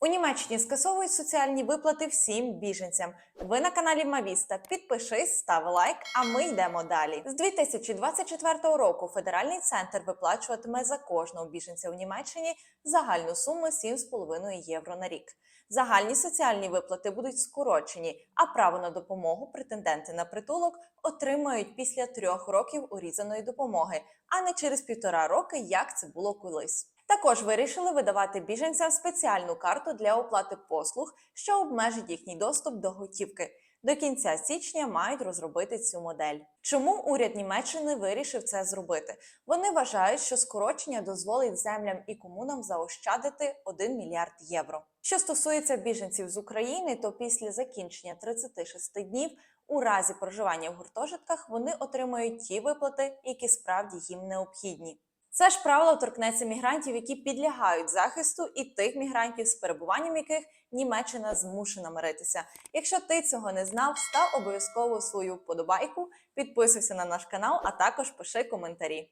У Німеччині скасовують соціальні виплати всім біженцям. Ви на каналі Мавіста. Підпишись, став лайк, а ми йдемо далі. З 2024 року федеральний центр виплачуватиме за кожного біженця у Німеччині загальну суму 7,5 євро на рік. Загальні соціальні виплати будуть скорочені, а право на допомогу претенденти на притулок отримають після трьох років урізаної допомоги, а не через півтора роки, як це було колись. Також вирішили видавати біженцям спеціальну карту для оплати послуг, що обмежить їхній доступ до готівки. До кінця січня мають розробити цю модель. Чому уряд Німеччини вирішив це зробити? Вони вважають, що скорочення дозволить землям і комунам заощадити 1 мільярд євро. Що стосується біженців з України, то після закінчення 36 днів у разі проживання в гуртожитках вони отримують ті виплати, які справді їм необхідні. Це ж правило торкнеться мігрантів, які підлягають захисту, і тих мігрантів, з перебуванням яких Німеччина змушена миритися. Якщо ти цього не знав, став обов'язково свою вподобайку, підписуйся на наш канал, а також пиши коментарі.